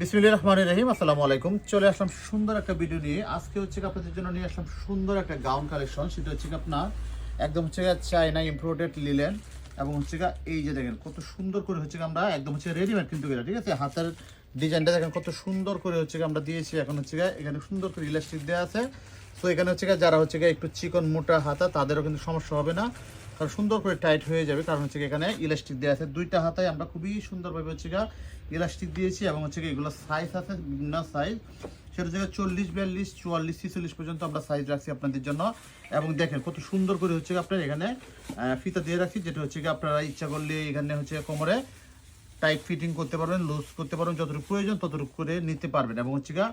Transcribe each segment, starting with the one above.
বিসমিল্লাহির রহমানির রহিম, আসসালামু আলাইকুম। চলে আসলাম সুন্দর একটা ভিডিও নিয়ে। আজকে হচ্ছে আপনাদের জন্য নিয়ে আসলাম সুন্দর একটা গাউন কালেকশন সেটা হচ্ছে আপনার একদম হচ্ছে চাইনা ইম্পোর্টেড লিলেন এবং হচ্ছে এই যে দেখেন, কত সুন্দর করে হচ্ছে আমরা একদম হচ্ছে রেডিমেড কিন্তু এটা, ঠিক আছে? হাতের ডিজাইনটা দেখেন, কত সুন্দর করে হচ্ছে আমরা দিয়েছি। এখন হচ্ছে এখানে সুন্দর করে ইলাস্টিক দেওয়া আছে। তো এখানে হচ্ছে যারা হচ্ছে একটু চিকন মোটা হাতা, তাদেরও কিন্তু সমস্যা হবে না। কারণ সুন্দর করে টাইট হয়ে যাবে। কারণ হচ্ছে এখানে ইলাস্টিক দেওয়া আছে। দুইটা হাতায় আমরা খুবই সুন্দরভাবে হচ্ছে গিয়ে ইলাস্টিক দিয়েছি এবং হচ্ছে এগুলো সাইজ আছে বিভিন্ন সাইজ সেটা হচ্ছে চল্লিশ, বিয়াল্লিশ, চুয়াল্লিশ, ছিচল্লিশ পর্যন্ত আমরা সাইজ রাখছি আপনাদের জন্য। এবং দেখেন কত সুন্দর করে হচ্ছে আপনার এখানে ফিতা দিয়ে রাখছি, যেটা হচ্ছে আপনারা ইচ্ছা করলে এখানে হচ্ছে কোমরে টাইট ফিটিং করতে পারবেন, লুজ করতে পারবেন, যতটুকু প্রয়োজন ততটুকু করে নিতে পারবেন। এবং হচ্ছে গা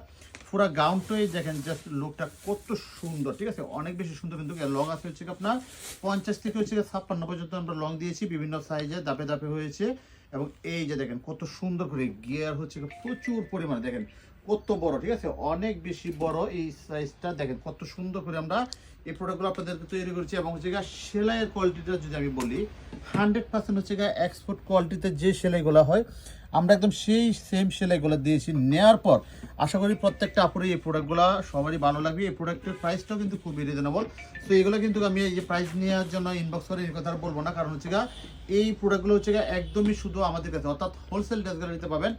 পুরো গাউনটাই দেখেন জাস্ট লুকটা কত সুন্দর, ঠিক আছে? অনেক বেশি সুন্দর কিন্তু লং আছে হচ্ছে আপনার পঞ্চাশ থেকে হচ্ছে ছাপ্পান্ন পর্যন্ত আমরা লং দিয়েছি, বিভিন্ন সাইজে দাপে দাপে হয়েছে। এবং এই যে দেখেন, কত সুন্দর করে গিয়ার হচ্ছে প্রচুর পরিমাণে, দেখেন কত বড়, ঠিক আছে? অনেক বেশি বড় এই সাইজটা দেখেন কত সুন্দর করে আমরা এই প্রোডাক্টগুলো আপনাদেরকে তৈরি করেছি। এবং হচ্ছে সেলাইয়ের কোয়ালিটিটা যদি আমি বলি হান্ড্রেড পার্সেন্ট হচ্ছে গিয়ে এক্সপোর্ট কোয়ালিটিতে যে সেলাইগুলো হয়, আমরা একদম সেই সেম সেলাইগুলো দিয়েছি। নেওয়ার পর আশা করি প্রত্যেকটা আপুরে এই প্রোডাক্টগুলো সবারই ভালো লাগবে। এই প্রোডাক্টের প্রাইসটাও কিন্তু খুবই রিজনেবল তো এগুলো কিন্তু আমি এই যে প্রাইস নেওয়ার জন্য ইনবক্স করে এই কথা বলব না। কারণ হচ্ছে এই প্রোডাক্টগুলো হচ্ছে একদমই শুধু আমাদের কাছে। অর্থাৎ হোলসেল ড্রেস নিতে পাবেন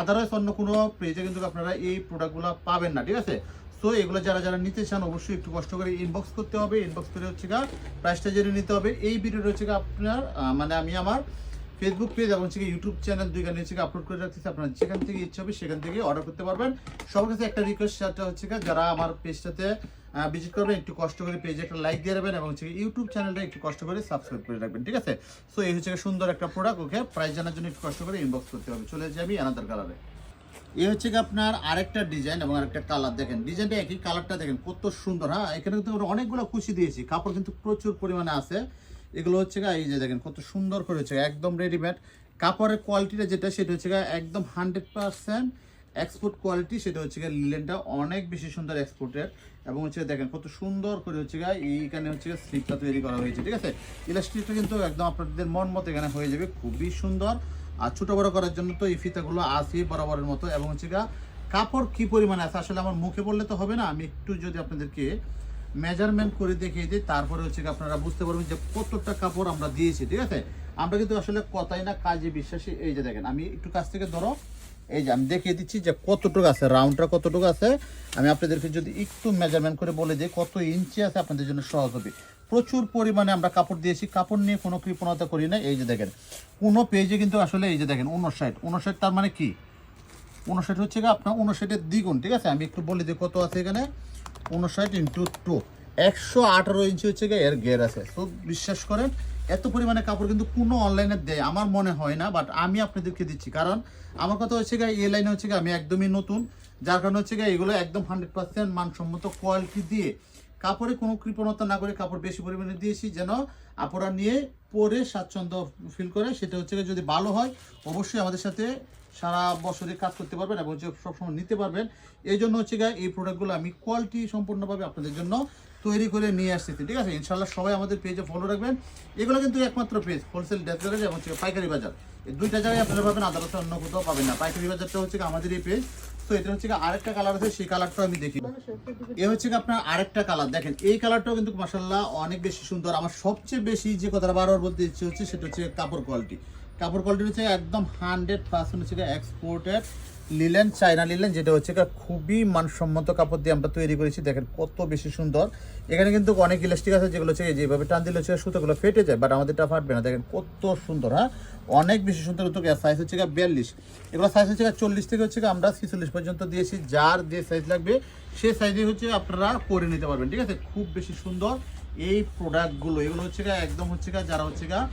আদারওয়াইজ অন্য কোনো পেজে কিন্তু আপনারা এই প্রোডাক্টগুলো পাবেন না, ঠিক আছে? সো এগুলো যারা যারা নিতে চান, অবশ্যই একটু কষ্ট করে ইনবক্স করতে হবে। ইনবক্স করে হচ্ছে গা প্রাইসটা জেনে নিতে হবে। এই ভিডিওটা হচ্ছে আপনার মানে আমি আমার ফেসবুক পেজ এবং হচ্ছে ইউটিউব চ্যানেল দুইখানে হচ্ছে আপলোড করে রাখতেছি। আপনারা যেখান থেকে ইচ্ছে হবে সেখান থেকে অর্ডার করতে পারবেন। সবার কাছে একটা রিকোয়েস্ট সেটা হচ্ছে যারা আমার পেজটাতে ভিজিট করবেন, একটু কষ্ট করে পেজে একটা লাইক দিয়ে রাখবেন এবং হচ্ছে ইউটিউব চ্যানেলটা একটু কষ্ট করে সাবস্ক্রাইব করে রাখবেন, ঠিক আছে? সো এই হচ্ছে সুন্দর একটা প্রোডাক্ট ওকে? প্রাইস জানার জন্য একটু কষ্ট করে ইনবক্স করতে হবে। চলে যাবি আনাদার কালারে এই হচ্ছে কি আপনার আরেকটা ডিজাইন এবং আরেকটা কালার দেখেন। ডিজাইনটা একই কালারটা দেখেন, কত সুন্দর হ্যাঁ? এখানে কিন্তু আমরা অনেকগুলো কুচি দিয়েছি, কাপড় কিন্তু প্রচুর পরিমাণে আছে। এগুলো হচ্ছে এই যে দেখেন, কত সুন্দর করে হচ্ছে একদম রেডিমেড কাপড়ের কোয়ালিটিটা যেটা, সেটা হচ্ছে একদম হান্ড্রেড পার্সেন্ট এক্সপোর্ট কোয়ালিটি সেটা হচ্ছে গিয়ে লিলেনটা অনেক বেশি সুন্দর এক্সপোর্টের এবং হচ্ছে দেখেন, কত সুন্দর করে হচ্ছে গা এইখানে হচ্ছে স্লিপটা তৈরি করা হয়েছে, ঠিক আছে? ইলাস্ট্রিকটা কিন্তু একদম আপনাদের মন মতো এখানে হয়ে যাবে, খুবই সুন্দর। আর ছোট বড় করার জন্য তো এই ফিতাগুলো আছে বরাবরের মতো। এবং হচ্ছে কাপড় কি পরিমাণে আছে? আসলে আমার মুখে বললে তো হবে না, আমি একটু যদি আপনাদেরকে মেজারমেন্ট করে দেখিয়ে দিই, তারপরে হচ্ছে আপনারা বুঝতে পারবেন যে কতটা কাপড় আমরা দিয়েছি, ঠিক আছে? আমরা কিন্তু আসলে কথাই না, কাজে বিশ্বাসী। এই যে দেখেন, আমি একটু কাছ থেকে ধরো, এই যে আমি দেখিয়ে দিচ্ছি যে কতটুকু আছে রাউন্ডটা কতটুকু আছে। আমি আপনাদেরকে যদি একটু মেজারমেন্ট করে বলে দিই, কত ইঞ্চি আছে, আপনাদের জন্য সহজ হবে। প্রচুর পরিমাণে আমরা কাপড় দিয়েছি। কাপড় নিয়ে কোনো কৃপণতা করি না এই যে দেখেন কোনো পেজে কিন্তু আসলে এই যে দেখেন উনষাট উনষাট তার মানে কি? উনষাট হচ্ছে আপনার উনষাটের দ্বিগুণ, ঠিক আছে? আমি একটু বলি দিই কত আছে এখানে? উনষাট ইন্টু টু একশো আঠারো ইঞ্চি হচ্ছে গিয়ে এর গের আছে। তো বিশ্বাস করেন, এত পরিমাণে কাপড় কিন্তু কোনো অনলাইনে দেয়, আমার মনে হয় না বাট আমি আপনাদেরকে দিচ্ছি। কারণ আমার কথা হচ্ছে গিয়ে এই লাইনে হচ্ছে গিয়ে আমি একদমই নতুন, যার কারণে হচ্ছে গিয়ে এগুলো একদম হান্ড্রেড পার্সেন্ট মানসম্মত কোয়ালিটি দিয়ে কাপড়ে কোনো কৃপণতা না করে কাপড় বেশি পরিমাণে দিয়েছি যেন আপনারা নিয়ে পরে স্বাচ্ছন্দ্য ফিল করে। সেটা হচ্ছে যদি ভালো হয়, অবশ্যই আমাদের সাথে সারা বছরে কাজ করতে পারবেন এবং সবসময় নিতে পারবেন। এই জন্য হচ্ছে গিয়ে এই প্রোডাক্টগুলো আমি কোয়ালিটি সম্পূর্ণভাবে আপনাদের জন্য তৈরি করে নিয়ে আসতেছি, ঠিক আছে? ইনশাল্লাহ সবাই আমাদের পেজে ফলো রাখবেন। এগুলো কিন্তু একমাত্র পেজ হোলসেল ডেসগারেজ এবং হচ্ছে পাইকারি বাজার। এই দুইটা জায়গায় আপনারা পাবেন আদালতে অন্য কোথাও পাবেন না। পাইকারি বাজারটা হচ্ছে আমাদের এই পেজ তো এটা হচ্ছে আরেকটা কালার আছে, সেই কালারটা আমি দেখি। এ হচ্ছে আপনার আরেকটা কালার দেখেন, এই কালারটাও কিন্তু মাসাল্লাহ অনেক বেশি সুন্দর। আমার সবচেয়ে বেশি যে কথাটা বারবার বলতে ইচ্ছে হচ্ছে, সেটা হচ্ছে কাপড় কোয়ালিটি কাপড় কোয়ালিটি হচ্ছে একদম হান্ড্রেড পার্সেন্ট হচ্ছে এক্সপোর্টেড লিলেন চায়না লিলেন যেটা হচ্ছে খুবই মানসম্মত কাপড় দিয়ে আমরা তৈরি করেছি দেখেন কত বেশি সুন্দর এখানে কিন্তু অনেক ইলাস্টিক আছে যেগুলো হচ্ছে যেভাবে টান দিলে হচ্ছে সুতোগুলো ফেটে যায় বাট আমাদেরটা ফাটবে না দেখেন কত সুন্দর হ্যাঁ অনেক বেশি সুন্দর কিন্তু সাইজ হচ্ছে বিয়াল্লিশ এগুলো সাইজ হচ্ছে চল্লিশ থেকে হচ্ছে আমরা ছিচল্লিশ পর্যন্ত দিয়েছি যার যে সাইজ লাগবে সে সাইজে হচ্ছে আপনারা করে নিতে পারবেন ঠিক আছে খুব বেশি সুন্দর এই প্রোডাক্টগুলো এগুলো হচ্ছে একদম হচ্ছে যারা হচ্ছে আহ,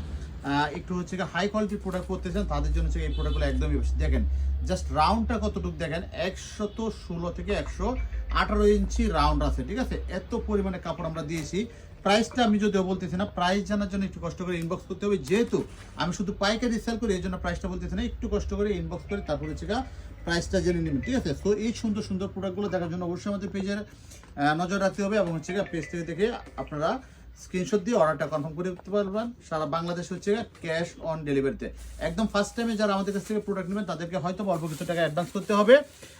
একটু হচ্ছে হাই কোয়ালিটির প্রোডাক্ট করতে চান, তাদের জন্য হচ্ছে এই প্রোডাক্টগুলো একদমই দেখেন জাস্ট রাউন্ডটা কতটুকু দেখেন? একশত ষোলো থেকে একশো আঠারো ইঞ্চি রাউন্ড আছে, ঠিক আছে? এত পরিমাণে কাপড় আমরা দিয়েছি। প্রাইসটা আমি যদিও বলতেছি না প্রাইস জানার জন্য একটু কষ্ট করে ইনবক্স করতে হবে। যেহেতু আমি শুধু পাইকারি সেল করি, এই জন্য প্রাইসটা বলতেছি না, একটু কষ্ট করে ইনবক্স করে, তারপর হচ্ছে প্রাইসটা জেনে নেবেন, ঠিক আছে? তো এই সুন্দর সুন্দর প্রোডাক্টগুলো দেখার জন্য অবশ্যই আমাদের পেজের নজর রাখতে হবে এবং হচ্ছে পেজ থেকে দেখে আপনারা স্ক্রিনশট দিয়ে অর্ডারটা কনফার্ম করে দিতে পারবেন। সারা বাংলাদেশ হচ্ছে ক্যাশ অন ডেলিভারিতে। একদম ফার্স্ট টাইমে যারা আমাদের কাছ থেকে প্রোডাক্ট নেবেন, তাদেরকে হয়তো অল্প কিছু টাকা অ্যাডভান্স করতে হবে।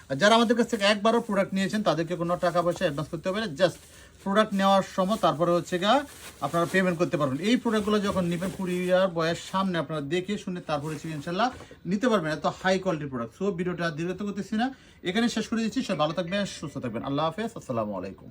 আর যারা আমাদের কাছ থেকে একবারও প্রোডাক্ট নিয়েছেন, তাদেরকে কোনো টাকা পয়সা অ্যাডভান্স করতে হবে না জাস্ট প্রোডাক্ট নেওয়ার সময় তারপরে হচ্ছে গা আপনারা পেমেন্ট করতে পারবেন। এই প্রোডাক্টগুলো যখন নেবেন কুরিয়ার বয়ের সামনে আপনারা দেখে শুনে তারপরে হচ্ছে ইনশাল্লাহ নিতে পারবেন। এত হাই কোয়ালিটির প্রোডাক্ট সো ভিডিওটা দীর্ঘত করতেছি না। এখানে শেষ করে দিচ্ছি। সবাই ভালো থাকবেন, সুস্থ থাকবেন। আল্লাহ হাফেজ। আসসালামু আলাইকুম।